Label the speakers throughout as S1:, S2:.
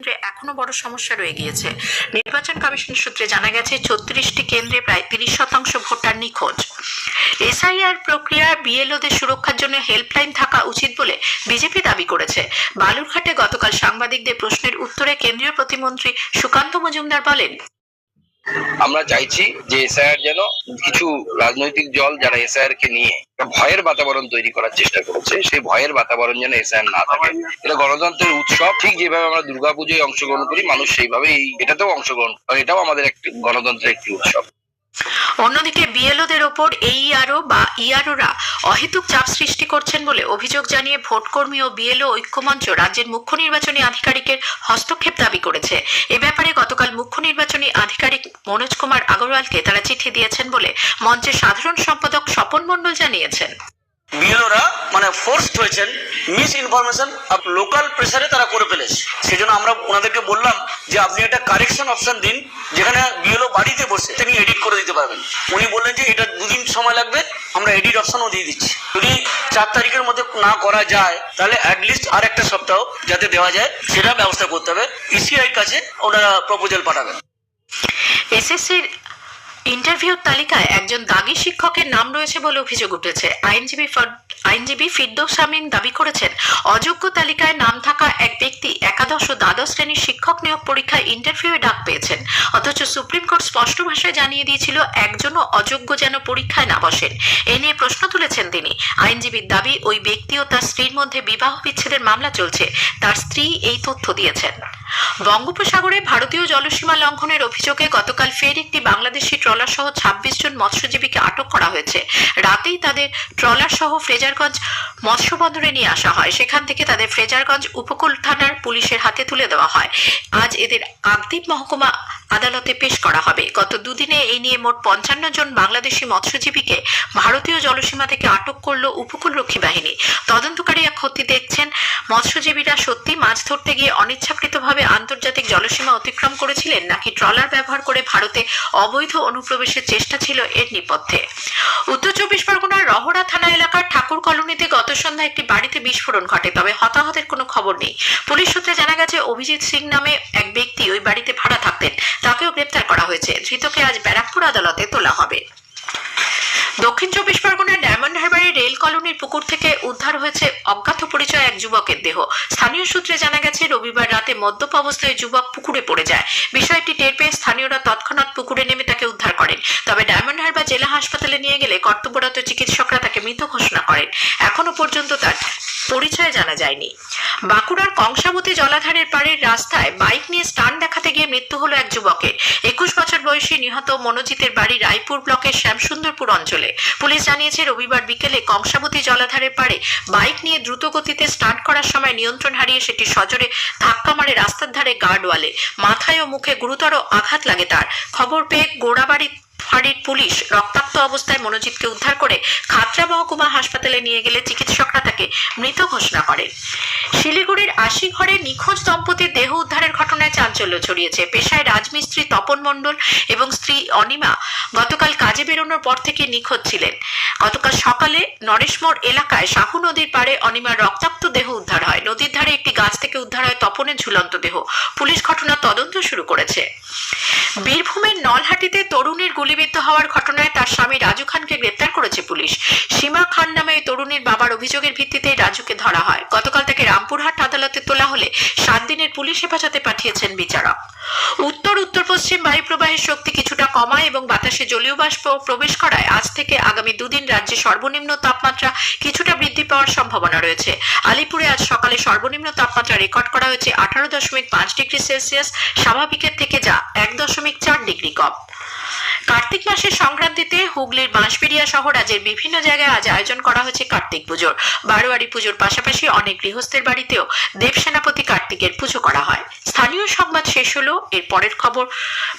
S1: কেন্দ্রে এখনও বড় সমস্যা রয়ে গিয়েছে। নির্বাচন কমিশন সূত্রে জানা গেছে, ছত্রিশটি কেন্দ্রে প্রায় তিরিশ শতাংশ ভোটার নিখোঁজ। এসআইআর প্রক্রিয়া বিএলওদের সুরক্ষার জন্য হেল্পলাইন থাকা উচিত বলে বিজেপি দাবি করেছে। বালুরঘাটে গতকাল সাংবাদিকদের প্রশ্নের উত্তরে কেন্দ্রীয় প্রতিমন্ত্রী সুকান্ত মজুমদার বলেন
S2: আমরা চাইছি যে এসআইআর যেন কিছু রাজনৈতিক দল যারা এসআইআর কে নিয়ে ভয়ের বাতাবরণ তৈরি করার চেষ্টা করেছে, সেই ভয়ের বাতাবরণ যেন এসআইআর না থাকে। এটা গণতন্ত্রের উৎসব, ঠিক যেভাবে আমরা দুর্গাপুজোয় অংশগ্রহণ করি, মানুষ সেইভাবে এটাতেও অংশগ্রহণ, এটাও আমাদের একটি গণতন্ত্রের একটি উৎসব।
S1: অন্যদিকে বিএলওদের ওপর এইআরও বা ইআরওরা অহেতুক চাপ সৃষ্টি করছেন বলে অভিযোগ জানিয়ে ভোটকর্মী ও বিএলও ঐক্যমঞ্চ রাজ্যের মুখ্য নির্বাচনী আধিকারিকের হস্তক্ষেপ দাবি করেছে। এ ব্যাপারে গতকাল মুখ্য নির্বাচনী আধিকারিক মনোজ কুমার আগরওয়ালকে তারা চিঠি দিয়েছেন বলে মঞ্চের সাধারণ সম্পাদক স্বপন মণ্ডল জানিয়েছেন।
S3: বিএলওরা মানে ফোর্সড হয়েছেন মিস ইনফরমেশন লোকাল প্রেসারে তারা করে ফেলেছে। সেজন্য আমরা ওনাদেরকে বললাম যে আপনি একটা কারেকশন অপশন দিন, যেখানে বিএলও বাড়িতে বসে তিনি এডিট করে দিতে পারবেন। উনি বললেন যে এটা দুদিন সময় লাগবে, আমরা এডিট অপশনও দিয়ে দিচ্ছি। যদি চার তারিখের মধ্যে না করা যায়, তাহলে অ্যাটলিস্ট আর একটা সপ্তাহ যাতে দেওয়া যায় সেটা ব্যবস্থা করতে হবে। ইসিআই কাছে ওনারা প্রপোজাল পাঠাবেন।
S1: এসএসসির ইন্টারভিউর তালিকায় একজন দাগি শিক্ষকের নাম রয়েছে বলে অভিযোগ উঠেছে। আইনজীবী আইনজীবী ফিরদৌস আমিন দাবি করেছেন, অযোগ্য তালিকায় নাম থাকা এক ব্যক্তি একাদশ ও দ্বাদশ শ্রেণির শিক্ষক নিয়োগ পরীক্ষায় ইন্টারভিউয়ে ডাক পেয়েছেন। অথচ সুপ্রিম কোর্ট স্পষ্ট ভাষায় জানিয়ে দিয়েছিল, একজনও অযোগ্য যেন পরীক্ষায় না বসেন। এ নিয়ে প্রশ্ন তুলেছেন তিনি। আইনজীবীর দাবি, ওই ব্যক্তি ও তার স্ত্রীর মধ্যে বিবাহ বিচ্ছেদের মামলা চলছে। তার স্ত্রী এই তথ্য দিয়েছেন। বঙ্গোপসাগরে ভারতীয় জলসীমা লঙ্ঘনের অভিযোগে গতকাল ফের একটি বাংলাদেশি ট্রলার সহ ছাব্বিশ জন মৎস্যজীবীকে আটক করা হয়েছে। রাতেই তাদের ট্রলার সহ ফ্রেজারগঞ্জ মৎস্য বন্দরে নিয়ে আসা হয়। সেখান থেকে তাদের ফ্রেজারগঞ্জ উপকূল থানার পুলিশের হাতে তুলে দেওয়া হয়। আজ এদের কাকদ্বীপ মহকুমা আদালতে পেশ করা হবে। গত দুদিনে এই নিয়ে মোট পঞ্চান্ন জন বাংলাদেশি মৎস্যজীবীকে ভারতীয় জলসীমা থেকে আটক করল উপকূলরক্ষী বাহিনী। তদন্তকারীরা ক্ষতি দেখছেন। মৎস্যজীবীরা সত্যি মাছ ধরতে গিয়ে অনিচ্ছাকৃতভাবে আন্তর্জাতিক জলসীমা অতিক্রম করেছিলেন, নাকি ট্রলার ব্যবহার করে ভারতে অবৈধ অনুপ্রবেশের চেষ্টা ছিল এর নেপথ্যে? উত্তর চব্বিশ পরগনার রহরা থানা এলাকার ঠাকুর কলোনিতে গত সন্ধ্যায় একটি বাড়িতে বিস্ফোরণ ঘটে, তবে হতাহতের কোনো খবর নেই। পুলিশ সূত্রে জানা গেছে, অভিজিৎ সিং নামে এক ব্যক্তি ওই বাড়িতে ভাড়া থাকতেন। তাকেও গ্রেপ্তার করা হয়েছে। ধৃতকে আজ ব্যারাকপুর আদালতে তোলা হবে। দক্ষিণ চব্বিশ পরগনার ডায়মন্ড রেল কলোনির পুকুর থেকে উদ্ধার হয়েছে অজ্ঞাত পরিচয় এক যুবকের দেহ। স্থানীয় সূত্রে জানা গেছে, রবিবার রাতে মদ্যপ অবস্থায় যুবক পুকুরে পড়ে যায়। বিষয়টি টের পেয়ে স্থানীয়রা তৎক্ষণাৎ পুকুরে নেমে তাকে উদ্ধার করেন। তবে ডায়মন্ড হারবার জেলা হাসপাতালে নিয়ে গেলে কর্তব্যরত চিকিৎসকরা তাকে মৃত ঘোষণা করেন। এখনও পর্যন্ত তার পরিচয় জানা যায়নি। বাঁকুড়ার কংসাবতী জলাধারের পাড়ের রাস্তায় বাইক নিয়ে স্টান দেখাতে গিয়ে মৃত্যু হলো এক যুবকের। বয়সী নিহত মনোজিতের বাড়ি রায়পুর ব্লকের শ্যামসুন্দরপুর অঞ্চলে। পুলিশ জানিয়েছে, রবিবার বিকেলে কংসাবতী জলাধারের পাড়ে বাইক নিয়ে দ্রুত গতিতে স্টার্ট করার সময় নিয়ন্ত্রণ হারিয়ে সেটি সজোরে ধাক্কা মারে রাস্তার ধারে গার্ডওয়ালে। মাথায় ও মুখে গুরুতর আঘাত লাগে তার। খবর পেয়ে গোড়াবাড়ি ফাঁড়ির পুলিশ রক্তাক্ত অবস্থায় মনোজিৎকে উদ্ধার করে খাতড়া মহকুমা হাসপাতালে নিয়ে গেলে চিকিৎসকরা তাকে মৃত ঘোষণা করেন শিলিগুড়ির আশি ঘরে নিখোঁজ দম্পতির দেহ উদ্ধারের ঘটনায় চাঞ্চল্য ছড়িয়েছে। পেশায় রাজমিস্ত্রি তপন মণ্ডল এবং স্ত্রী অনিমা গতকাল কাজে বেরোনোর পর থেকে নিখোঁজ ছিলেন। গতকাল সকালে নরেশমোড় এলাকায় শাহু নদীর পাড়ে অনিমার রক্তাক্ত দেহ উদ্ধার হয়। নদীর ধারে একটি গাছ থেকে উদ্ধার হয় তপনের ঝুলন্ত দেহ। পুলিশ ঘটনার তদন্ত শুরু করেছে। বীরভূমের নলহাটিতে তরুণীর গুলিবিদ্ধ হওয়ার ঘটনায় তার স্বামী রাজু খানকে গ্রেপ্তার করেছে পুলিশ। সীমা খান নামে তরুণীর বাবার অভিযোগের ভিত্তিতে রাজুকে ধরা হয়। গতকাল তাকে রামপুরহাট আদালতে তোলা হলে দিনের পুলিশ হেফাজতে পাঠিয়েছেন বিচারক। উত্তর উত্তর, পশ্চিম বায়ু প্রবাহের শক্তি কিছুটা কমায় এবং বাতাসে জলীয় বাষ্প প্রবেশ করায় আজ থেকে আগামী দুদিন রাজ্যে সর্বনিম্ন তাপমাত্রা কিছুটা বৃদ্ধি পাওয়ার সম্ভাবনা রয়েছে। আলিপুরে আজ সকালে সর্বনিম্ন তাপমাত্রা রেকর্ড করা হয়েছে আঠারো দশমিক পাঁচ ডিগ্রি সেলসিয়াস, স্বাভাবিকের থেকে যা এক দশমিক চার ডিগ্রি কম। কার্তিক মাসের সংক্রান্তিতে হুগলির বাঁশবেড়িয়া সহ রাজ্যের বিভিন্ন জায়গায় আজ আয়োজন করা হয়েছে কার্তিক পুজোর। বারোয়ারি পুজোর পাশাপাশি অনেক গৃহস্থের বাড়িতেও দেব সেনাপতি কার্তিকের পুজো করা হয়। স্থানীয় সংবাদ শেষ হলো, এর পরের খবর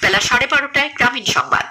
S1: বেলা সাড়ে বারোটায় গ্রামীণ সংবাদ।